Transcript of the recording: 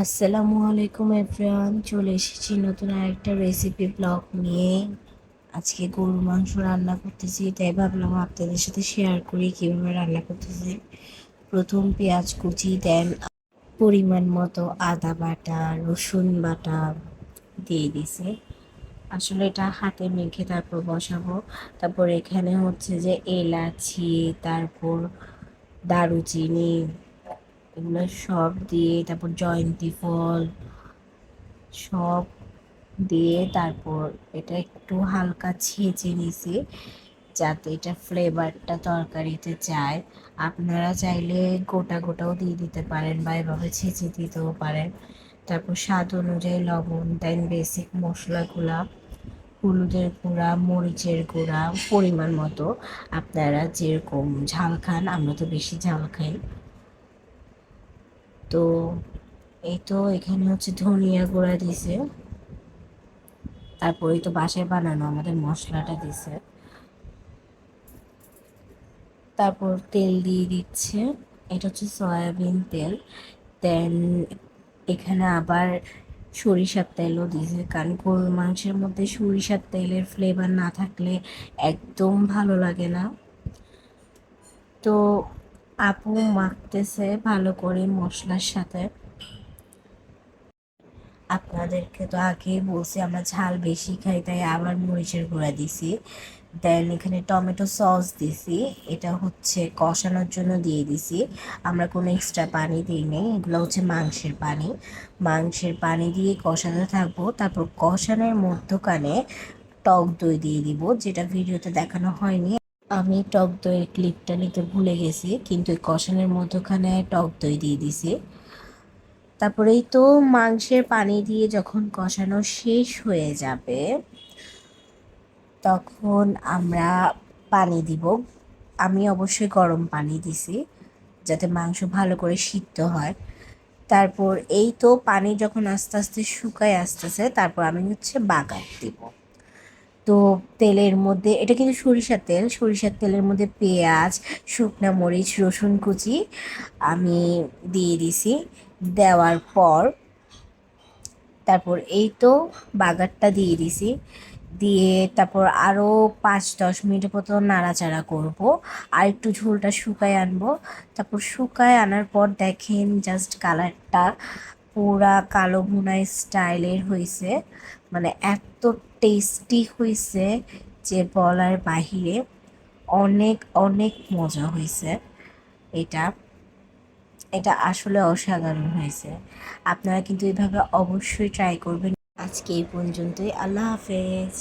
আসসালামু আলাইকুম এভরিওয়ান চলে এসেছি নতুন আরেকটা রেসিপি ব্লগ নিয়ে। আজকে গরুর মাংস রান্না করতেছি, তাই ভাবলাম আপনাদের সাথে শেয়ার করি, কীভাবে রান্না করতেছি। প্রথম পেঁয়াজ কুচি দেন পরিমাণ মতো আদা বাটা, রসুন বাটা দিয়ে দিছে। আসলে এটা হাতে মেখে তারপর বসাবো। তারপর এখানে হচ্ছে যে এলাচি, তারপর দারুচিনি এগুলো সব দিয়ে তারপর জয়ন্তী ফল সব দিয়ে তারপর এটা একটু হালকা ছেঁচে নিছি, যাতে এটা ফ্লেভারটা তরকারিতে যায়। আপনারা চাইলে গোটা গোটাও দিয়ে দিতে পারেন বা এভাবে ছেঁচে দিতেও পারেন। তারপর স্বাদ অনুযায়ী লবণ দেন বেসিক মশলাগুলা, হলুদের গুঁড়া, মরিচের গুঁড়া, পরিমাণ মতো। আপনারা যেরকম ঝাল খান, আমরা তো বেশি ঝাল খাই। তো এই তো এখানে হচ্ছে ধনিয়া গুঁড়া দিছে। তারপরে তো বাসায় বানানো, আমাদের মশলাটা দিছে। তারপর তেল দিয়ে দিচ্ছে। এটা হচ্ছে সয়াবিন তেল। দেন এখানে আবার সরিষার তেলও দিয়েছে কারণ গরুর মাংসের মধ্যে সরিষার তেলের ফ্লেভার না থাকলে একদম ভালো লাগে না। তো আপু মাখতেছে ভালো করে মশলার সাথে। আপনাদেরকে তো আগেই বলছি, আমরা ঝাল বেশি খাই, তাই আবার মরিচের গুঁড়া দিছি। দেন এখানে টমেটো সস দিছি, এটা হচ্ছে কষানোর জন্য দিয়ে দিছি। আমরা কোনো এক্সট্রা পানি দিই নেই, এগুলো হচ্ছে মাংসের পানি। মাংসের পানি দিয়ে কষাতে থাকব, তারপর কষানোর মধ্যখানে টক দই দিয়ে দিব, যেটা ভিডিওতে দেখানো হয়নি। আমি টক দইয়ের ক্লিপটা নিতে ভুলে গেছি, কিন্তু এই কষানোর মধ্যখানে টক দই দিয়ে দিছি। তারপরেই তো মাংসের পানি দিয়ে যখন কষানো শেষ হয়ে যাবে, তখন আমরা পানি দিব। আমি অবশ্যই গরম পানি দিছি, যাতে মাংস ভালো করে সিদ্ধ হয়। তারপর এই তো পানি যখন আস্তে আস্তে শুকায় আসতেছে, তারপর আমি হচ্ছে বাগার দিব। তো তেলের মধ্যে, এটা কিন্তু সরিষার তেল, সরিষার তেলের মধ্যে পেঁয়াজ, শুকনা মরিচ, রসুন কুচি আমি দিয়ে দিছি। দেওয়ার পর তারপর এই তো বাগারটা দিয়ে দিছি। দিয়ে তারপর আরও পাঁচ দশ মিনিট মতো নাড়াচাড়া করব। আর একটু ঝোলটা শুকায় আনব। তারপর শুকায় আনার পর দেখেন জাস্ট কালারটা পুরা কালো ভুনাই স্টাইলের হয়েছে মানে এত টেস্টি হয়েছে যে বলার বাহিরে অনেক অনেক মজা হয়েছে এটা। এটা আসলে অসাধারণ হয়েছে আপনারা কিন্তু এভাবে অবশ্যই ট্রাই করবেন। আজকে এই পর্যন্তই। আল্লাহ হাফেজ।